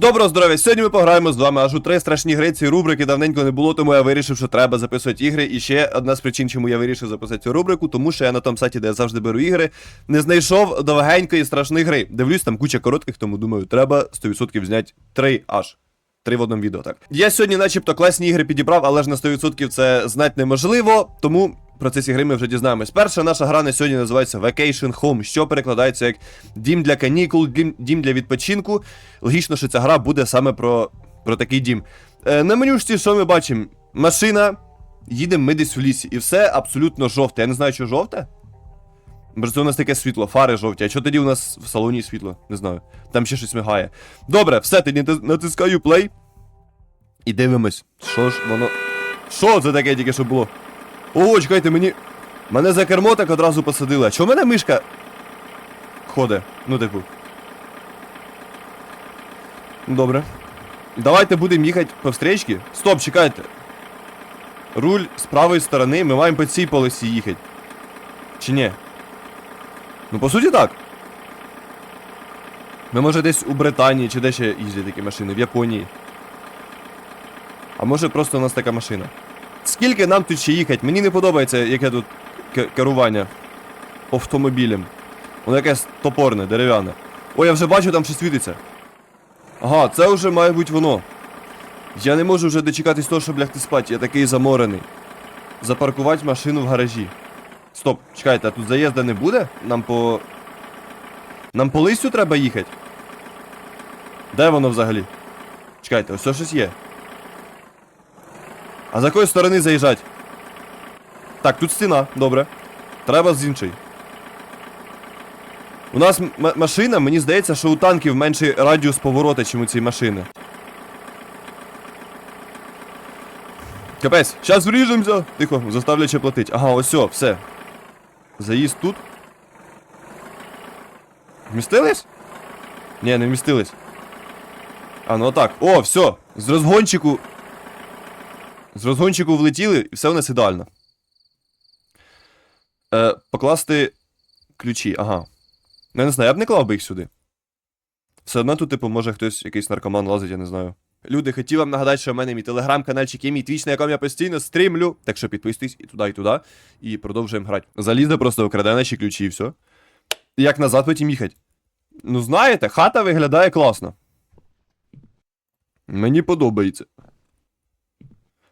Доброго здоров'я! Сьогодні ми пограємо з вами аж у три страшні гри. Ці рубрики давненько не було, тому я вирішив, що треба записувати ігри. І ще одна з причин, чому я вирішив записати цю рубрику, тому що я на тому сайті, де я завжди беру ігри, не знайшов довгенької страшної гри. Дивлюсь, там куча коротких, тому думаю, треба 100% зняти три аж. Три в одному відео, так. Я сьогодні, начебто, класні ігри підібрав, але ж на 100% це знати неможливо, тому про ці ігри ми вже дізнаємось. Перша наша гра на сьогодні називається Vacation Home, що перекладається як дім для канікул, дім, дім для відпочинку. Логічно, що ця гра буде саме про, про такий дім. Е, на менюшці, що ми бачимо? Машина, їдемо ми десь в лісі, і все абсолютно жовте. Я не знаю, що жовте. Може, це у нас таке світло, фари жовті. А що тоді у нас в салоні світло? Не знаю. Там ще щось мигає. Добре, все, тоді натискаю play. І дивимось, що ж воно. Що це таке тільки що було? О, чекайте, мені. Мене за кермо так одразу посадили. А чого в мене мишка ходить? Ну, типу. Добре. Давайте будемо їхати по встречці. Стоп, чекайте. Руль з правої сторони, ми маємо по цій полосі їхати. Чи ні? Ну, по суті, так. Ми може десь у Британії чи де ще їздять такі машини, в Японії. А може просто у нас така машина. Скільки нам тут ще їхати? Мені не подобається, яке тут керування автомобілем. Воно якесь топорне, дерев'яне. Ой, я вже бачу, там щось світиться. Ага, це вже має бути воно. Я не можу вже дочекатись того, щоб лягти спати, я такий заморений. Запаркувати машину в гаражі. Стоп, чекайте, а тут заїзда не буде? Нам по. Нам по листю треба їхати? Де воно взагалі? Чекайте, ось щось є. А з якої сторони заїжджати? Так, тут стіна, добре. Треба з іншої. У нас машина, мені здається, що у танків менший радіус поворота, ніж у цієї машини. Капець, зараз вріжемося. Тихо, заставлячи платить. Ага, ось все, все. Заїзд тут. Вмістились? Ні, не вмістились. А, ну отак. О, все. З розгончику. З розгончику влетіли, і все у нас ідеально. Е, покласти ключі, ага. Я не знаю, я б не клав би їх сюди. Все одно тут, типу, може хтось, якийсь наркоман лазить, я не знаю. Люди, хотів вам нагадати, що в мене мій телеграм-канальчик є мій твіч, на якому я постійно стрімлю. Так що підписуйтесь і туди, і туди. І продовжуємо грати. Залізде просто вкраде наші ключі і все. Як назад потім їхати. Ну, знаєте, хата виглядає класно. Мені подобається.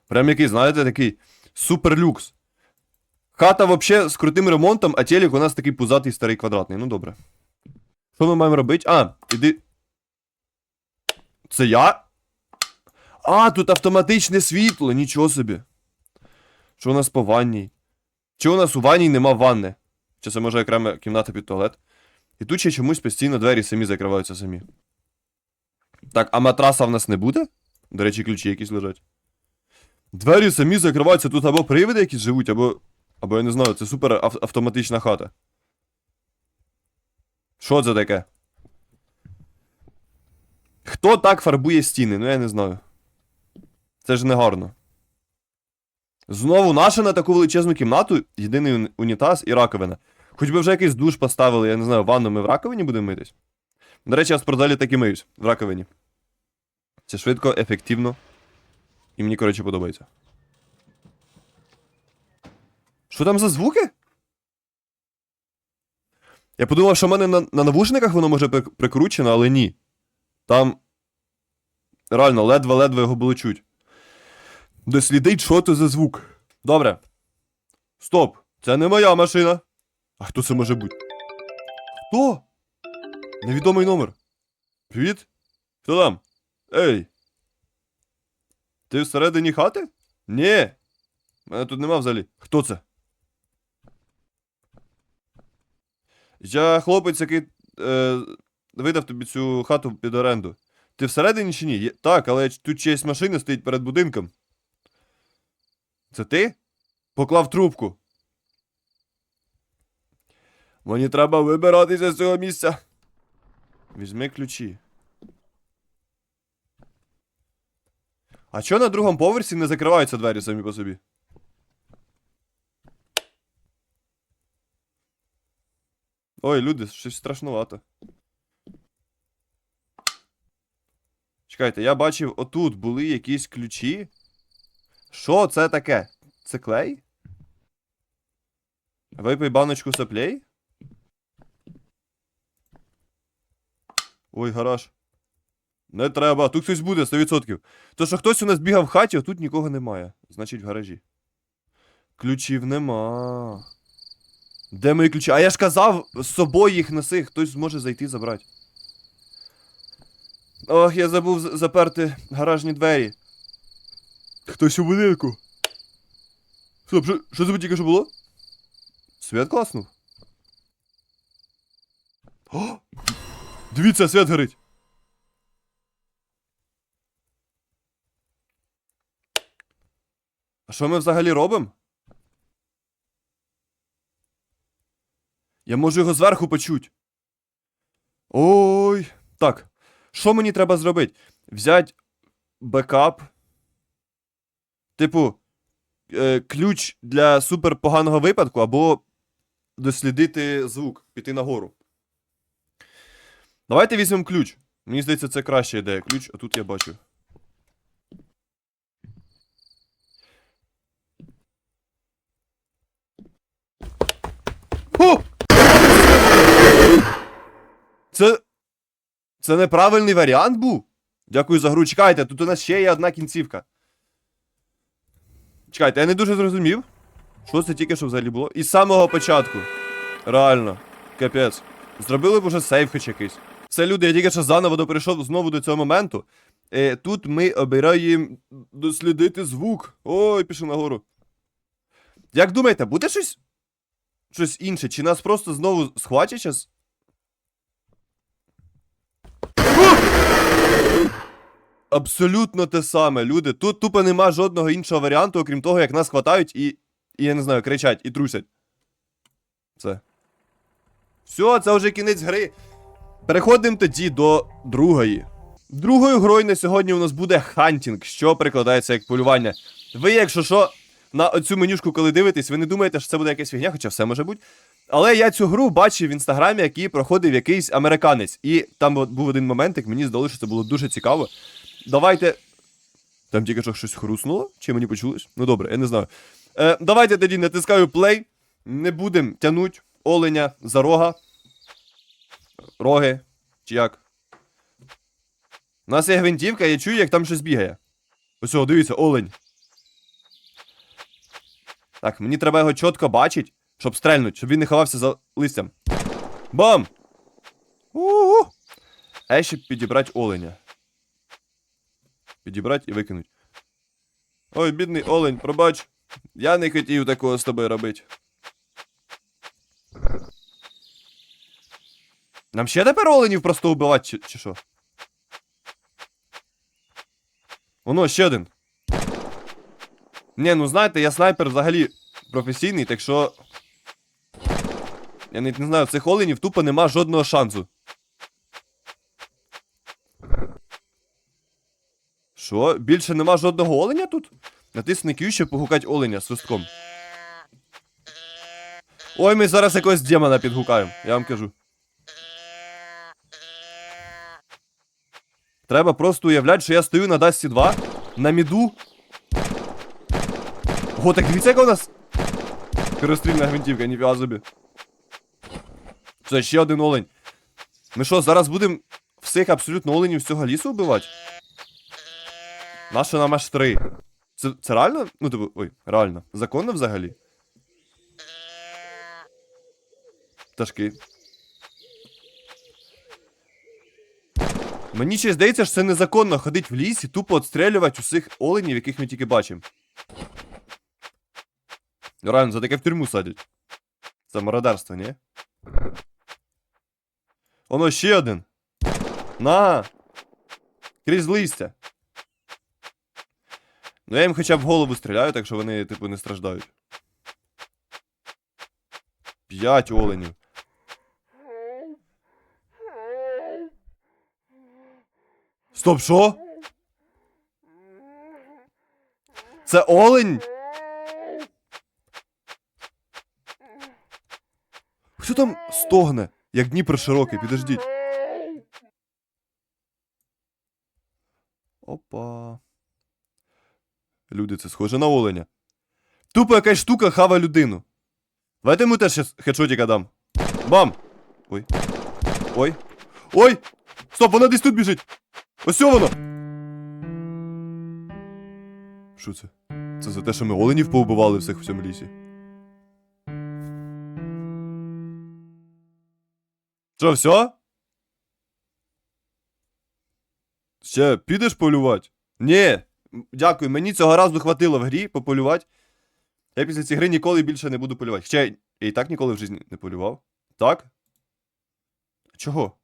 Прям який, знаєте, такий суперлюкс. Хата вообще з крутим ремонтом, а телек у нас такий пузатий старий квадратний. Ну добре. Що ми маємо робити? А, іди. Це я? А, тут автоматичне світло, нічого собі. Що у нас по ванній? Чи у нас у ванній нема ванни? Чи це може окрема кімната під туалет? І тут ще чомусь постійно двері самі закриваються самі. Так, а матраса в нас не буде? До речі, ключі якісь лежать. Двері самі закриваються, тут або привиди якісь живуть, або. Або я не знаю, це супер ав- автоматична хата. Що це таке? Хто так фарбує стіни? Ну я не знаю. Це ж не гарно. Знову наша на таку величезну кімнату, єдиний унітаз і раковина. Хоч би вже якийсь душ поставили, я не знаю, ванну ми в раковині будемо митись. До речі, я в спортзалі так і миюсь в раковині. Це швидко, ефективно. І мені, коротше, подобається. Що там за звуки? Я подумав, що в мене на, на навушниках воно може прикручено, але ні. Там. Реально, ледве-ледве його було чуть. Дослідить, що це за звук. Добре. Стоп! Це не моя машина. А хто це може бути? Хто? Невідомий номер. Привіт? Хто там? Ей. Ти всередині хати? Ні. Мене тут нема взагалі. Хто це? Я хлопець, який е, видав тобі цю хату під оренду. Ти всередині чи ні? Так, але тут чиясь машина стоїть перед будинком. Це ти? Поклав трубку. Мені треба вибиратися з цього місця. Візьми ключі. А чого на другому поверсі не закриваються двері самі по собі? Ой, люди, щось страшнувато. Чекайте, я бачив, отут були якісь ключі. Що це таке? Це клей? Випий баночку соплей? Ой, гараж. Не треба, тут хтось буде, 100%. То, що хтось у нас бігав в хаті, а тут нікого немає. Значить, в гаражі. Ключів нема. Де мої ключі? А я ж казав, з собою їх носи, хтось зможе зайти забрати. Ох, я забув заперти гаражні двері. Хтось у будинку. Стоп, що, що це тільки що було? Свят класнув. О! Дивіться, свят горить. А що ми взагалі робимо? Я можу його зверху почуть. Ой. Так. Що мені треба зробити? Взять бекап. Типу, е, ключ для супер поганого випадку, або дослідити звук, піти нагору. Давайте візьмемо ключ. Мені здається, це краща ідея. Ключ, а тут я бачу. О! Це. Це неправильний варіант був? Дякую за гру. Чекайте, тут у нас ще є одна кінцівка. Чекайте, я не дуже зрозумів. Що це тільки що взагалі було? І з самого початку. Реально. Капець. Зробили б уже сейф хоч якийсь. Все, люди, я тільки що заново доприйшов знову до цього моменту. Е, тут ми обираємо дослідити звук. Ой, пішов нагору. Як думаєте, буде щось? Щось інше? Чи нас просто знову схватять час? Абсолютно те саме, люди. Тут тупо нема жодного іншого варіанту, окрім того, як нас хватають і, і я не знаю, кричать і трусять. Все. Все, це вже кінець гри. Переходимо тоді до другої. Другою грою на сьогодні у нас буде хантінг, що перекладається як полювання. Ви, якщо що, на оцю менюшку, коли дивитесь, ви не думаєте, що це буде якась фігня, хоча все може бути. Але я цю гру бачив в інстаграмі, який проходив якийсь американець. І там був один момент, як мені здалося, що це було дуже цікаво. Давайте. Там тільки що щось хруснуло? Чи мені почулось? Ну добре, я не знаю. Е, давайте тоді натискаю play. Не будемо тянуть оленя за рога. Роги. Чи як? У нас є гвинтівка, я чую, як там щось бігає. Ось, дивіться, олень. Так, мені треба його чітко бачити, щоб стрельнуть, щоб він не ховався за листям. Бам! У-у-у! А ще підібрати оленя. Підібрати і викинуть. Ой, бідний олень, пробач. Я не хотів такого з тобою робити. Нам ще тепер оленів просто вбивати, чи що? Воно, ще один. Ні, ну знаєте, я снайпер взагалі професійний, так що. Я навіть не знаю, цих оленів тупо нема жодного шансу. Що? Більше нема жодного оленя тут? Натисни Q, щоб погукати оленя свистком. Ой, ми зараз якогось демона підгукаємо, я вам кажу. Треба просто уявляти, що я стою на Дасті 2, на міду. О, так дивіться, яка у нас. Скорострільна гвинтівка, ніфіга собі. Це ще один олень. Ми що, зараз будемо всіх абсолютно оленів з цього лісу вбивати? Нащо нам аж три? Це, це реально? Ну, типу, ой, реально. Законно взагалі? Пташки. Мені ще здається, що це незаконно ходить в лісі, тупо отстрелювати усіх оленів, яких ми тільки бачимо. Реально, за таке в тюрму садять. Це мародерство, ні? Воно ще один. На! Крізь листя. Ну я їм хоча б в голову стріляю, так що вони, типу, не страждають. П'ять оленів. Стоп, що? Це олень? Хто там стогне, як Дніпро широкий, підождіть. Опа. Люди, це схоже на оленя. Тупо якась штука хава людину. Давайте йому теж щас хедшотика дам. Бам! Ой. Ой. Ой! Стоп, вона десь тут біжить! Ось воно! Що це? Це за те, що ми оленів поубивали всіх в цьому лісі. Що, все? Ще підеш полювати? Ні. Дякую, мені цього разу хватило в грі пополювати. Я після цієї гри ніколи більше не буду полювати. Я і так ніколи в житті не полював. Так? Чого?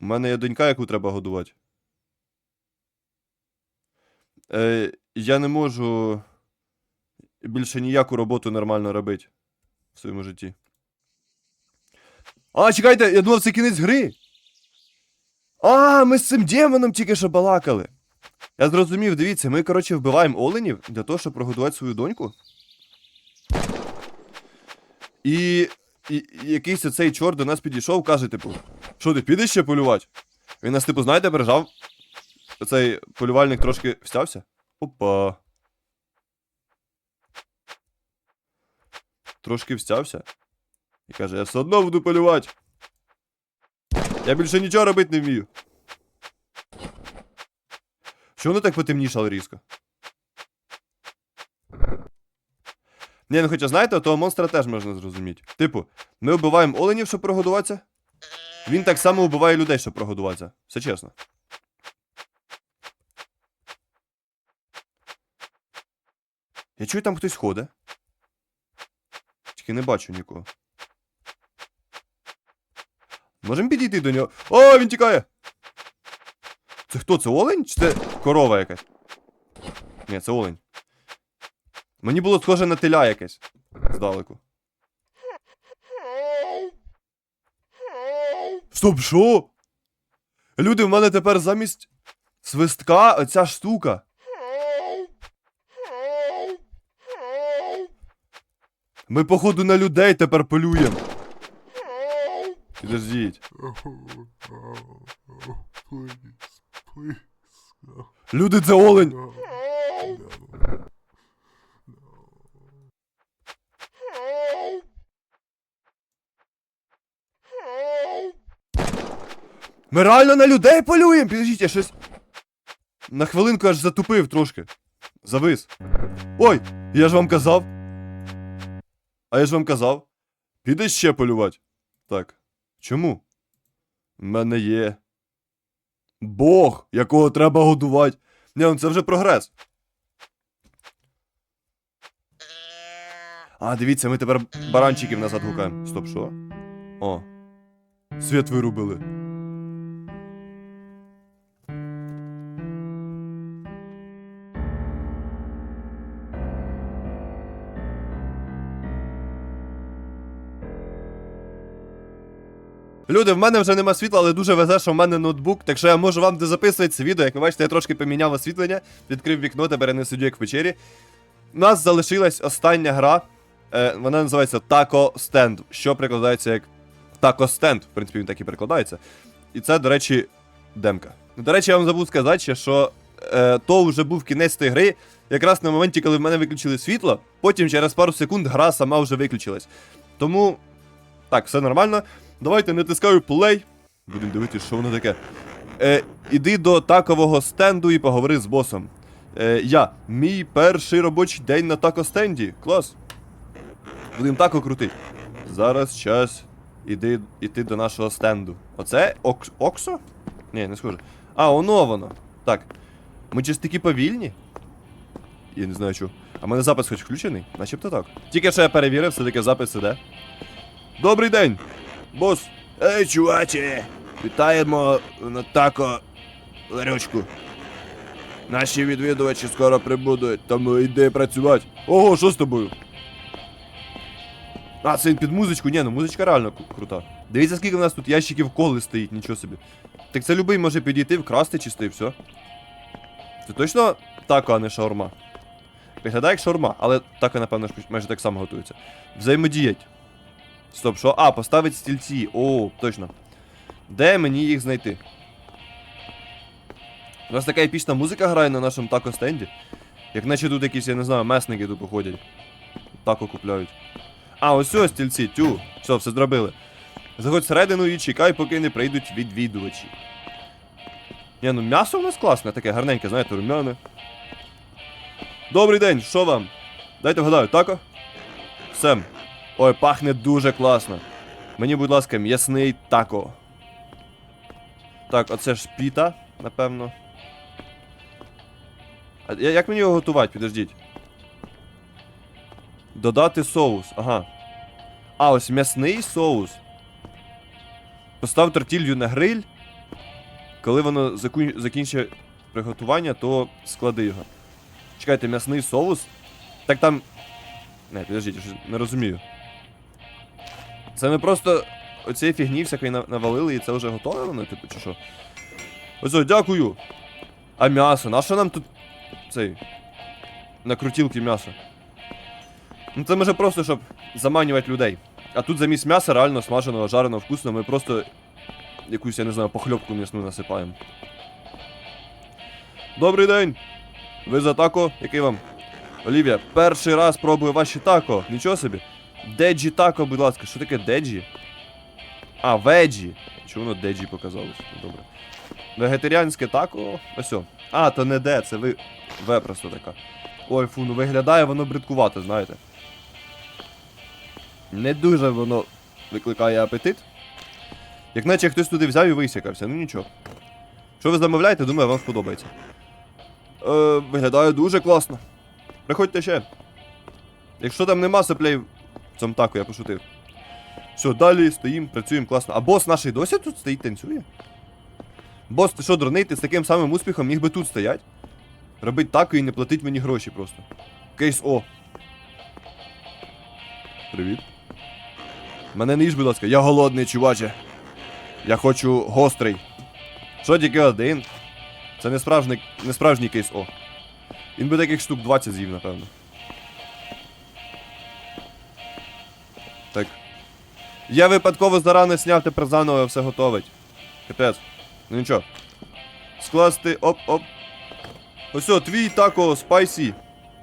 У мене є донька, яку треба годувати. Е, я не можу більше ніяку роботу нормально робити в своєму житті. А, чекайте, я думав, це кінець гри. А, ми з цим демоном тільки що балакали. Я зрозумів, дивіться, ми, коротше, вбиваємо оленів для того, щоб прогодувати свою доньку. І, і, якийсь оцей чорт до нас підійшов, каже, типу, що ти підеш ще полювати? Він нас, типу, знаєте, прижав. Оцей полювальник трошки встявся. Опа. Трошки встявся. І каже, я все одно буду полювати. Я більше нічого робити не вмію. Що воно так потемнішало різко? Ні, ну хоча знаєте, того монстра теж можна зрозуміти. Типу, ми вбиваємо оленів, щоб прогодуватися. Він так само вбиває людей, щоб прогодуватися. Все чесно. Я чую, там хтось ходить. Тільки не бачу нікого. Можемо підійти до нього. О, він тікає! Це хто? Це олень? Чи це корова якась? Ні, це олень. Мені було схоже на теля якесь. Здалеку. Стоп, що? Люди, в мене тепер замість свистка оця штука. Ми, походу, на людей тепер полюємо. No, Люди, це олень! Ми реально на людей полюємо! Підождіть, я щось. На хвилинку аж затупив трошки. Завис. Ой, я ж вам казав. А я ж вам казав. Підеш ще полювати. Так. Чому? У мене є. Бог, якого треба годувати. Ні, ну це вже прогрес. А, дивіться, ми тепер баранчиків назад гукаємо. Стоп, що? О. Світ вирубили. Люди, в мене вже нема світла, але дуже везе, що в мене ноутбук, так що я можу вам де записувати це відео. Як ви бачите, я трошки поміняв освітлення, відкрив вікно, тепер я не сидю як в печері. У нас залишилась остання гра. Е, вона називається Taco Stand, що перекладається як Taco Stand. В принципі, він так і перекладається. І це, до речі, демка. До речі, я вам забув сказати, що е, то вже був кінець тієї гри, якраз на моменті, коли в мене виключили світло, потім через пару секунд гра сама вже виключилась. Тому, так, все нормально. Давайте натискаю play. Будемо дивитися, що воно таке. Е, іди до такового стенду і поговори з босом. Е, я. Мій перший робочий день на тако стенді. Клас. Будемо тако крутити. Зараз час іди, іти до нашого стенду. Оце Окс, Оксо? Ні, не схоже. А, воно воно. Так. Ми чи такі повільні? Я не знаю чого. А в мене запис хоч включений? Начебто так. Тільки що я перевірив, все-таки запис іде. Добрий день! Бос! Ей, чуваче! Вітаємо на тако ларьочку. Наші відвідувачі скоро прибудуть, тому йди працювати. Ого, що з тобою? А, це він під музичку? Ні, ну музичка реально крута. Дивіться, скільки в нас тут ящиків коли стоїть, нічого собі. Так це любий може підійти, вкрасти чисто і все. Це точно тако, а не шаурма. Виглядає як шаурма, але тако, напевно, майже так само готується. Взаємодіять. Стоп, що? А, поставить стільці. О, точно. Де мені їх знайти? У нас така епічна музика грає на нашому тако стенді. Як наче тут якісь, я не знаю, месники тут походять. Тако купляють. А, ось ось стільці, тю. Все, все зробили. Заходь всередину і чекай, поки не прийдуть відвідувачі. Ні, ну м'ясо у нас класне, таке гарненьке, знаєте, румяне. Добрий день, що вам? Дайте вгадаю, тако? Сем. Ой, пахне дуже класно. Мені, будь ласка, м'ясний тако. Так, оце ж піта, напевно. А як мені його готувати? Підождіть. Додати соус. Ага. А, ось м'ясний соус. Постав тортілью на гриль. Коли воно закінчить приготування, то склади його. Чекайте, м'ясний соус? Так там. Не, підождіть, я не розумію. Це ми просто оцієї фігні всякої навалили і це вже готове воно, типу, чи що? Ось, дякую. А м'ясо, на що нам тут цей. На крутілки м'ясо? Ну це може просто, щоб заманювати людей. А тут замість м'яса реально смаженого, жареного, вкусного, ми просто якусь, я не знаю, похльопку м'ясну насипаємо. Добрий день! Ви за тако? Який вам? Олівія, перший раз пробую ваші тако. Нічого собі. Деджі тако, будь ласка. Що таке деджі? А, веджі. Чому воно деджі показалось? Ну, Добре. Вегетаріанське тако. Ось. о. А, то не де, це ви. В просто така. Ой, фу, ну виглядає воно бридкувато, знаєте. Не дуже воно викликає апетит. Як наче хтось туди взяв і висякався, ну нічого. Що ви замовляєте, думаю, вам сподобається. Е, виглядає дуже класно. Приходьте ще. Якщо там нема соплей цьому таку, я пошутив. Все, далі стоїмо, працюємо класно. А бос наш і досі тут стоїть, танцює? Бос, ти що, дурний, ти з таким самим успіхом міг би тут стоять? Робить тако і не платить мені гроші просто. Кейс О. Привіт. Мене не їж, будь ласка, я голодний, чуваче. Я хочу гострий. Що тільки один? Це не справжній, не справжній кейс О. Він би таких штук 20 з'їв, напевно. Я випадково зарано сняв, тепер заново все готовить. Капець. Ну нічого. Скласти оп-оп. Ось о, твій тако спайсі.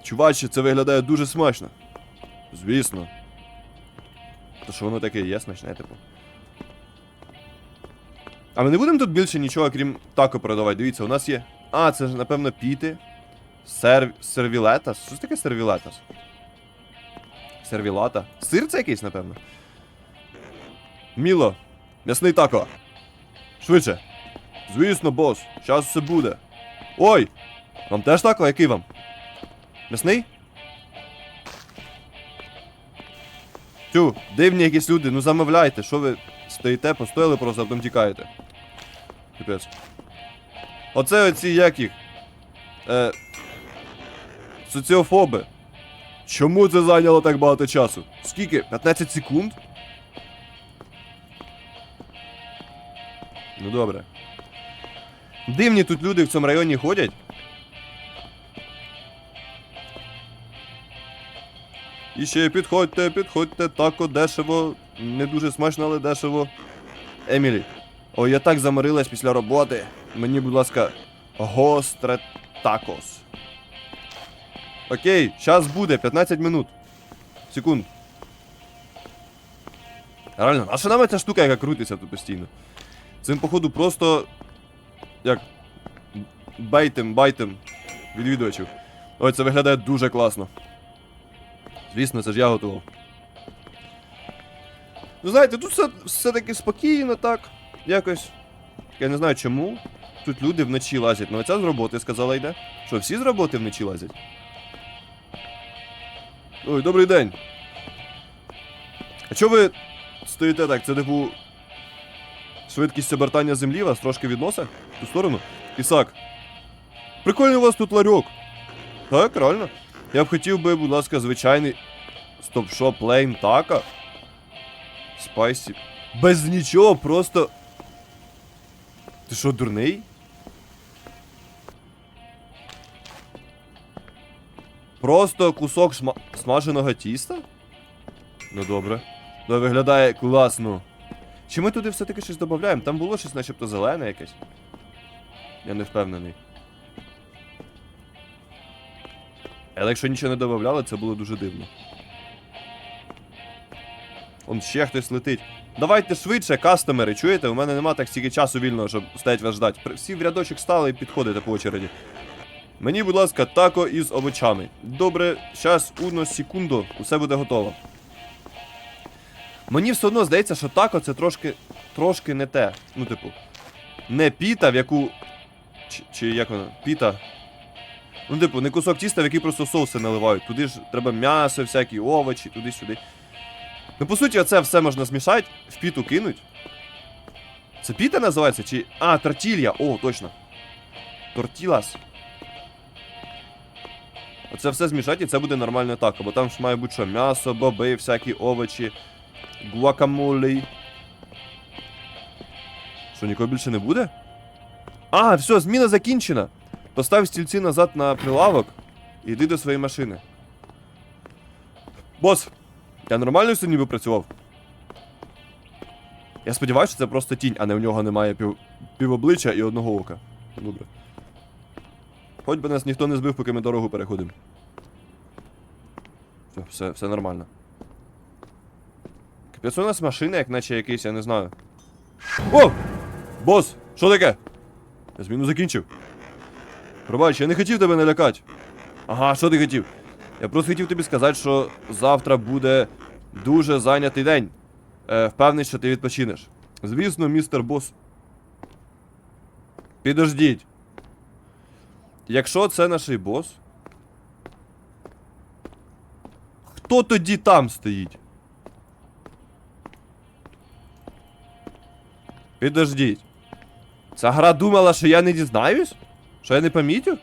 Чуваче, це виглядає дуже смачно. Звісно. То що воно таке є смачне, типу. А ми не будемо тут більше нічого, крім тако продавати. Дивіться, у нас є. А, це ж, напевно, піти. Серв... Сервілетас. Що ж таке сервілетас? Сервілата. Сир це якийсь, напевно. Міло. М'ясний тако. Швидше. Звісно, бос. Щас все буде. Ой! Вам теж тако? Який вам? М'ясний? Тю, дивні якісь люди, ну замовляйте, що ви стоїте, постояли просто, а потім тікаєте. Капець. Оце оці як їх. Е, соціофоби. Чому це зайняло так багато часу? Скільки? 15 секунд? Ну добре. Дивні тут люди в цьому районі ходять. І ще підходьте, підходьте, тако дешево. Не дуже смачно, але дешево. Емілі. Ой, я так заморилась після роботи. Мені, будь ласка, гостре такос. Окей, час буде, 15 минут. Секунд. Реально, а що нам ця штука, яка крутиться тут постійно? Цим, походу, просто. Як. Бейтем, байтем відвідувачів. Ой, це виглядає дуже класно. Звісно, це ж я готував. Ну, знаєте, тут все, все таки спокійно, так. Якось. Я не знаю чому. Тут люди вночі лазять. Ну, оця з роботи сказала йде. Що, всі з роботи вночі лазять? Ой, добрий день. А чого ви стоїте так? Це типу. Швидкість обертання землі вас трошки відносить в ту сторону. Ісак. Прикольний у вас тут ларьок. Так, реально. Я б хотів би, будь ласка, звичайний стоп-шоп лейн така. Спайсі. Без нічого, просто. Ти що, дурний? Просто кусок шма... смаженого тіста? Ну добре. Ну виглядає класно. Чи ми туди все-таки щось додаємо? Там було щось начебто зелене якесь. Я не впевнений. Але якщо нічого не додавали, це було дуже дивно. Он ще хтось летить. Давайте швидше, кастомери, чуєте? У мене нема так стільки часу вільного, щоб стоять вас ждать. Всі в рядочок стали і підходите по очереді. Мені, будь ласка, тако із овочами. Добре, зараз, одну секунду, усе буде готово. Мені все одно здається, що тако це трошки. трошки не те. Ну, типу, не піта, в яку. Чи, чи як вона? Піта. Ну, типу, не кусок тіста, в який просто соуси наливають. Туди ж треба м'ясо, всякі овочі, туди-сюди. Ну, по суті, оце все можна змішати, в піту кинуть. Це піта називається? Чи. А, тортілья! О, точно. Тортілас. Оце все змішати, і це буде нормально так, бо там ж має бути що, м'ясо, боби, всякі овочі, гуакамолі. Що, нікого більше не буде? А, все, зміна закінчена. Постав стільці назад на прилавок і йди до своєї машини. Бос, я нормально сьогодні би працював? Я сподіваюся, це просто тінь, а не у нього немає пів, півобличчя і одного ока. Добре. Хоч би нас ніхто не збив, поки ми дорогу переходимо. Все, все, все нормально. Капець у нас машина, як наче якийсь, я не знаю. О! Бос! Що таке? Я зміну закінчив. Пробач, я не хотів тебе налякати. Ага, що ти хотів? Я просто хотів тобі сказати, що завтра буде дуже зайнятий день. Е, впевнений, що ти відпочинеш. Звісно, містер бос. Підождіть. Якщо це наш бос. Хто тоді там стоїть? Підождіть. Ця гра думала, що я не дізнаюсь? Що я не помітю?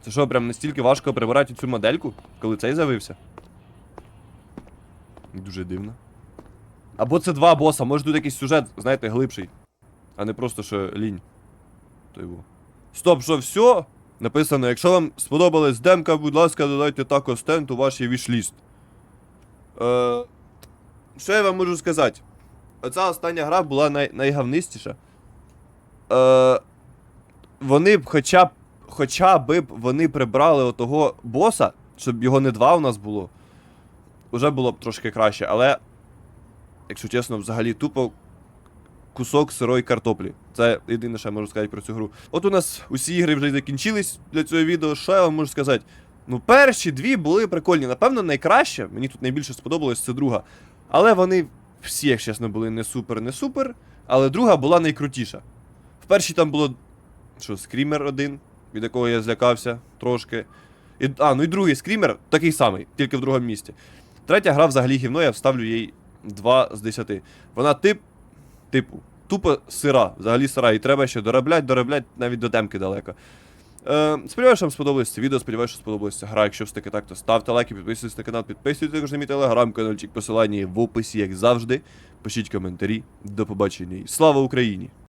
Це що, прям настільки важко прибирати цю модельку, коли цей з'явився? Дуже дивно. Або це два боса, може тут якийсь сюжет, знаєте, глибший. А не просто що лінь. То його. Стоп, що все? Написано, якщо вам сподобалась демка, будь ласка, додайте також стенд у ваш вішліст. Е, що я вам можу сказати? Оця остання гра була най, найгавнистіша. Е, вони б хоча б хоча б вони прибрали отого боса, щоб його не два у нас було. Уже було б трошки краще, але, якщо чесно, взагалі тупо кусок сирої картоплі. Це єдине, що я можу сказати про цю гру. От у нас усі ігри вже закінчились для цього відео. Що я вам можу сказати? Ну, перші дві були прикольні. Напевно, найкраще, мені тут найбільше сподобалось, це друга. Але вони всі, як чесно, були не супер, не супер. Але друга була найкрутіша. В першій там було. Що, скрімер один, від якого я злякався трошки. І, а, ну і другий скрімер такий самий, тільки в другому місці. Третя гра взагалі гівно, я вставлю їй 2 з 10. Вона тип. Типу, тупо сира, взагалі сира. І треба ще дороблять, дороблять навіть до демки далеко. Е, сподіваюся, вам сподобалось це відео, сподіваюся, що сподобалася гра. Якщо все таки так, то ставте лайки, підписуйтесь на канал, підписуйтесь також на мій телеграм-каналчик, посилання є в описі, як завжди. Пишіть коментарі. До побачення слава Україні!